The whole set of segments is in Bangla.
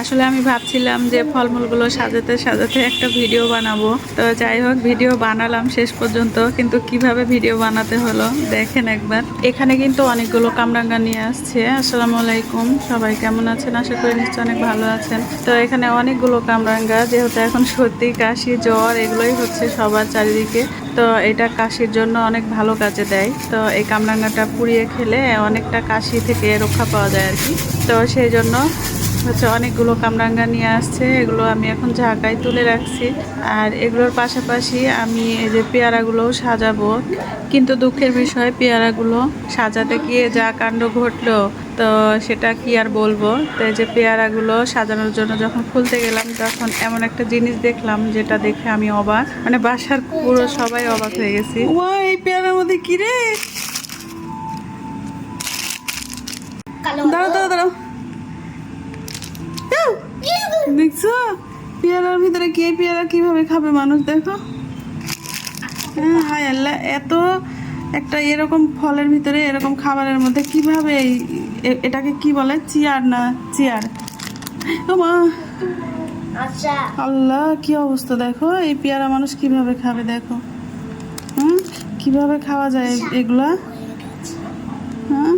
আসলে আমি ভাবছিলাম যে ফলমূলগুলো সাজাতে সাজাতে একটা ভিডিও বানাবো। তো যাই হোক, ভিডিও বানালাম শেষ পর্যন্ত, কিন্তু কীভাবে ভিডিও বানাতে হলো দেখেন একবার। এখানে কিন্তু অনেকগুলো কামরাঙ্গা নিয়ে আসছে। আসসালামু আলাইকুম, সবাই কেমন আছেন? আশা করি নিশ্চয় অনেক ভালো আছেন। তো এখানে অনেকগুলো কামরাঙ্গা, যেহেতু এখন সর্দি, কাশি, জ্বর, এগুলোই হচ্ছে সবার চারিদিকে। তো এটা কাশির জন্য অনেক ভালো কাজে দেয়। তো এই কামরাঙ্গাটা পুড়িয়ে খেলে অনেকটা কাশি থেকে রক্ষা পাওয়া যায় আর কি। তো সেই জন্য হচ্ছে অনেকগুলো কামরাঙ্গা নিয়ে আসছে, এগুলো আমি এখন ঝাঁকায় তুলে রাখছি। আর এগুলোর পাশাপাশি আমি এই যে পেয়ারাগুলোও সাজাবো। কিন্তু দুঃখের বিষয়, পেয়ারাগুলো সাজাতে গিয়ে যা কাণ্ড ঘটলো, তো সেটা কি আর বলব? তো এই যে পেয়ারাগুলো সাজানোর জন্য যখন খুলতে গেলাম, তখন এমন একটা জিনিস দেখলাম যেটা দেখে আমি অবাক। মানে বাসার পুরো সবাই অবাক হয়ে গেছি। এই পেয়ারার মধ্যে কি রে? দাঁড়াও দাঁড়াও দাঁড়াও। দেখছ? পেয়ারার ভিতরে কে পেয়ারা কীভাবে খাবে মানুষ দেখো? হ্যাঁ হায় আল্লাহ এত একটা এরকম ফলের ভিতরে এরকম খাবারের মধ্যে কীভাবে এই- এটাকে কি বলে? চিয়ার না চিয়ার? মা আচ্ছা। আল্লাহ কি অবস্থা দেখো? এই পেয়ারা মানুষ কীভাবে খাবে দেখো? হুম? কীভাবে খাওয়া যায় এগুলা? হ্যাঁ?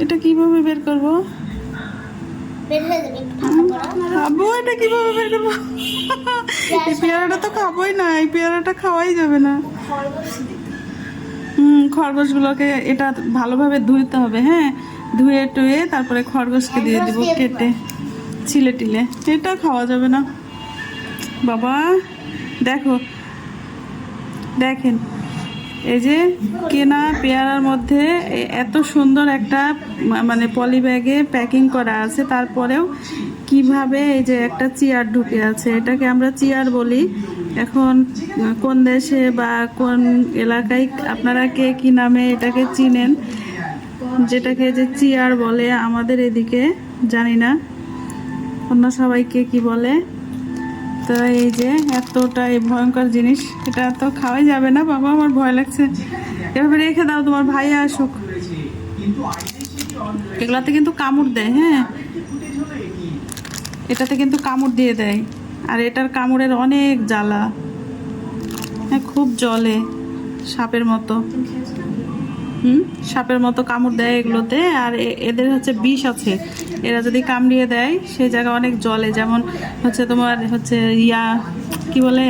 এটা কীভাবে বের করব? খাব এটা কীভাবে বের করব? এই পেয়ারাটা তো খাবোই না এই পেয়ারাটা খাওয়াই যাবে না। হুম খরগোশগুলোকে এটা ভালোভাবে ধুইতে হবে হ্যাঁ? ধুয়ে টুয়ে তারপরে খরগোশকে দিয়ে দিব। কেটে ছিলে টিলে। এটা খাওয়া যাবে না। বাবা দেখো দেখেন এই যে কেনা পেয়ারার মধ্যে এত সুন্দর একটা মানে পলি ব্যাগে প্যাকিং করা আছে। তারপরেও কীভাবে এই যে একটা চেয়ার ঢুকে আছে, এটাকে আমরা চেয়ার বলি। এখন কোন দেশে বা কোন এলাকায় আপনারা কে কি নামে এটাকে চিনেন? যেটাকে যে চেয়ার বলে আমাদের এদিকে, জানি না। অন্য সবাইকে কি বলে? তো এই যে এতটা এই ভয়ঙ্কর জিনিস, এটা তো খাওয়াই যাবে না, বাবা, আমার ভয় লাগছে। এভাবে রেখে দাও, তোমার ভাই আসুক। এগুলাতে কিন্তু কামড় দেয় হ্যাঁ। এটাতে কিন্তু কামড় দিয়ে দেয়। আর এটার কামড়ের অনেক জ্বালা। হ্যাঁ খুব জলে সাপের মতো। হুম? সাপের মতো কামড় দেয় এগুলোতে, আর এদের হচ্ছে বিষ আছে। এরা যদি কামড়িয়ে দেয়, সেই জায়গা অনেক জলে, যেমন হচ্ছে তোমার হচ্ছে ইয়া, কি বলে?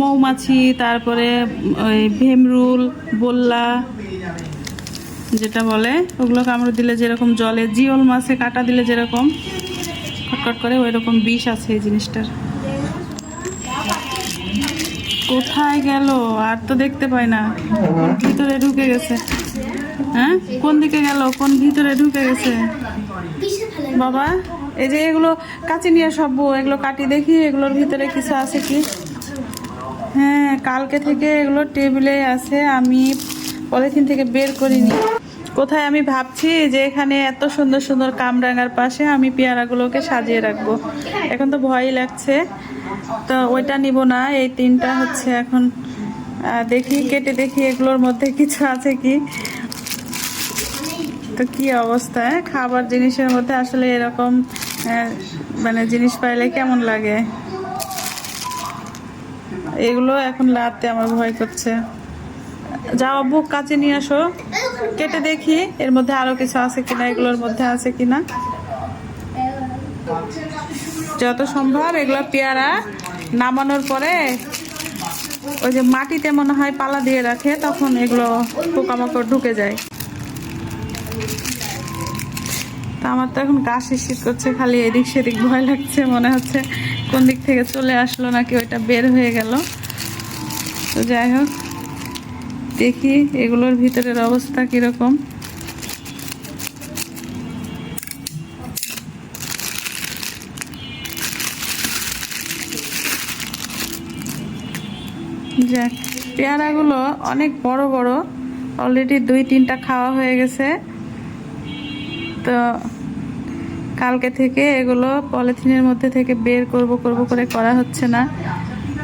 মৌমাছি, তারপরে ওই ভেমরুল, বল্লা, যেটা বলে, ওগুলো কামড় দিলে যেরকম জলে, জিওল মাছে কাটা দিলে যেরকম খটখট করে ওই রকম বিষ আছে এই জিনিসটার। কোথায় গেল? আর তো দেখতে পাই না। ভিতরে ঢুকে গেছে। হ্যাঁ? কোন দিকে গেল? কোন ভিতরে ঢুকে গেছে? বাবা, এই যে এগুলো কাচি নিয়ে সব এগুলো কাটি দেখি, এগুলোর ভিতরে কিছু আছে কি? হ্যাঁ কালকে থেকে এগুলো টেবিলে আছে, আমি পলিথিন থেকে বের করিনি। কোথায় আমি ভাবছি যে এখানে এত সুন্দর সুন্দর কামরাঙার পাশে আমি পেয়ারাগুলোকে সাজিয়ে রাখব। এখন তো ভয়ই লাগছে। তো ওইটা নিব না, এই তিনটা হচ্ছে এখন। দেখি, কেটে দেখি এগুলোর মধ্যে কিছু আছে কি। তো কি অবস্থা হ্যাঁ? খাবার জিনিসের মধ্যে আসলে এরকম মানে জিনিস পাইলে কেমন লাগে? এগুলো এখন লাতে আমার ভয় করছে। যা আব্বু, কাছে নিয়ে আসো। কেটে দেখি, এর মধ্যে আরও কিছু আছে কিনা, এগুলোর মধ্যে আছে কিনা। যত সম্ভব এগুলো পেয়ারা নামানোর পরে ওই যে মাটিতে মনে হয় পালা দিয়ে রাখে, তখন এগুলো পোকামাকড় ঢুকে যায়। তা আমার তো এখন গা শীত করছে, খালি এদিক সেদিক ভয় লাগছে, মনে হচ্ছে কোন দিক থেকে চলে আসলো নাকি ওইটা বের হয়ে গেল। তো যাই হোক, দেখি এগুলোর ভিতরের অবস্থা কীরকম। যাক পেয়ারাগুলো অনেক বড় বড় অলরেডি দুই, তিনটা খাওয়া হয়ে গেছে। তো কালকে থেকে এগুলো পলিথিনের মধ্যে থেকে বের করব করব করে করা হচ্ছে না।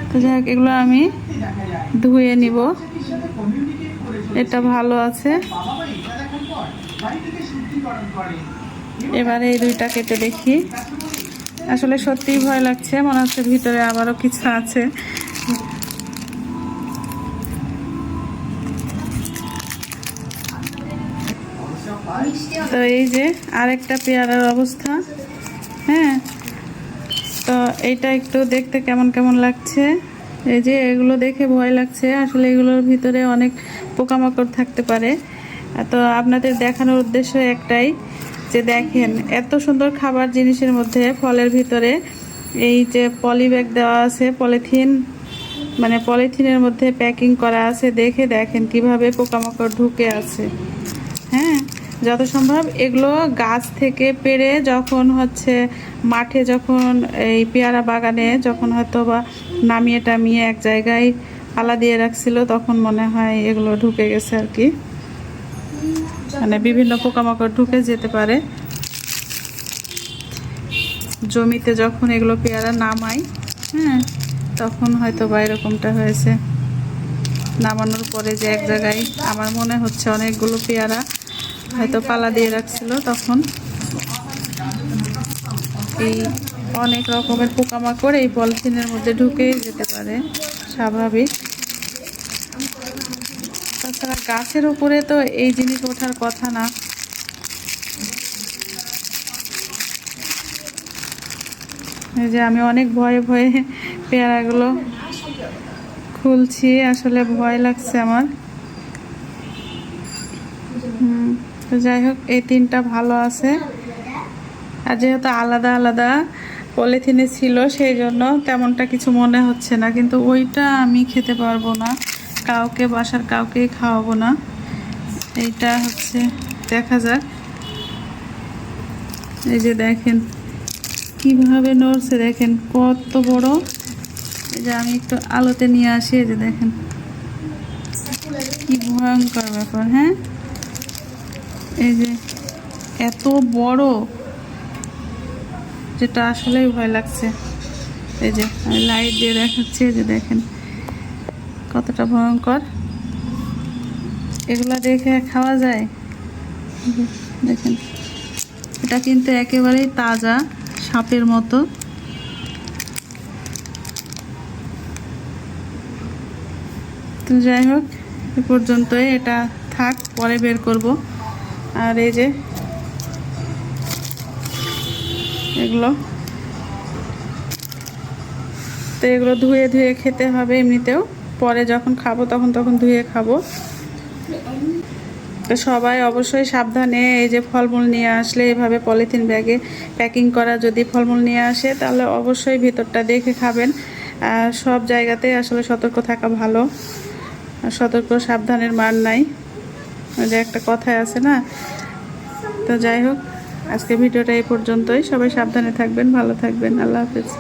তো যাই হোক, এগুলো আমি ধুয়ে নিব। এটা ভালো আছে। এবারে এই দুইটা কেটে দেখি। আসলে সত্যিই ভয় লাগছে, মনে হচ্ছে ভিতরে আবারও কিছু আছে। তো এই যে আরেকটা পেয়ারার অবস্থা। হ্যাঁ? তো এইটা একটু দেখতে কেমন কেমন লাগছে। এই যে এগুলো দেখে ভয় লাগছে। আসলে এগুলোর ভিতরে অনেক পোকামাকড় থাকতে পারে। তো আপনাদের দেখানোর উদ্দেশ্য একটাই যে দেখেন, এত সুন্দর খাবার জিনিসের মধ্যে ফলের ভিতরে এই যে পলি ব্যাগ দেওয়া আছে, পলিথিন মানে পলিথিনের মধ্যে প্যাকিং করা আছে। দেখে দেখেন কীভাবে পোকামাকড় ঢুকে আছে। হ্যাঁ? যত সম্ভব এগুলো গাছ থেকে পেড়ে যখন হচ্ছে মাঠে যখন এই পেয়ারা বাগানে যখন হয়তো বা নামিয়ে টামিয়ে এক জায়গায় আলা দিয়ে রাখছিল, তখন মনে হয় এগুলো ঢুকে গেছে আর কি। মানে বিভিন্ন পোকামাকড় ঢুকে যেতে পারে। জমিতে যখন এগুলো পেয়ারা নামাই হ্যাঁ তখন হয়তো বা এরকমটা হয়েছে। নামানোর পরে যে এক জায়গায় আমার মনে হচ্ছে অনেকগুলো পেয়ারা হয়তো পালা দিয়ে রাখছিল তখন। এই অনেক রকমের পোকামাকড় এই পলিথিনের মধ্যে ঢুকে যেতে পারে, স্বাভাবিক। তাছাড়া গাছের উপরে তো এই জিনিস ওঠার কথা না। এই যে আমি অনেক ভয়ে ভয়ে পেয়ারাগুলো খুলছি, আসলে ভয় লাগছে আমার হুম, তো যাই হোক, এই তিনটা ভালো আছে। আর যেহেতু আলাদা আলাদা পলিথিনে ছিল, সেই জন্য তেমনটা কিছু মনে হচ্ছে না। কিন্তু ওইটা আমি খেতে পারব না। কাউকে, বাসার কাউকেই খাওয়াবো না। এইটা হচ্ছে, দেখা যাক। এই যে দেখেন, কীভাবে নড়ছে দেখেন, কত বড়। এই যে আমি একটু আলোতে নিয়ে আসি, এই যে দেখেন। কি ভয়ঙ্কর ব্যাপার হ্যাঁ? এই যে এত বড়, যেটা আসলেই ভয় লাগছে। এই যে আমি লাইট দিয়ে দেখাচ্ছি, এই যে দেখেন কতটা ভয়ঙ্কর। এগুলা দেখে খাওয়া যায়? দেখেন, এটা কিন্তু একেবারেই তাজা সাপের মতো। তো যাই হোক, এ পর্যন্তই, এটা থাক, পরে বের করব। আর এই যে এগুলো। তো এগুলো ধুয়ে ধুয়ে খেতে হবে এমনিতেও। পরে যখন খাব তখন তখন ধুয়ে খাব। তো সবাই অবশ্যই সাবধানে এই যে ফলমূল নিয়ে আসলে এভাবে পলিথিন ব্যাগে প্যাকিং করা যদি ফলমূল নিয়ে আসে, তাহলে অবশ্যই ভিতরটা দেখে খাবেন। সব জায়গাতে আসলে সতর্ক থাকা ভালো। সতর্ক সাবধানের মান নাই। ওই যে একটা কথায় আছে না? তো যাই হোক আজকে ভিডিওটা এই পর্যন্তই। সবাই সাবধানে থাকবেন, ভালো থাকবেন। আল্লাহ হাফেজ।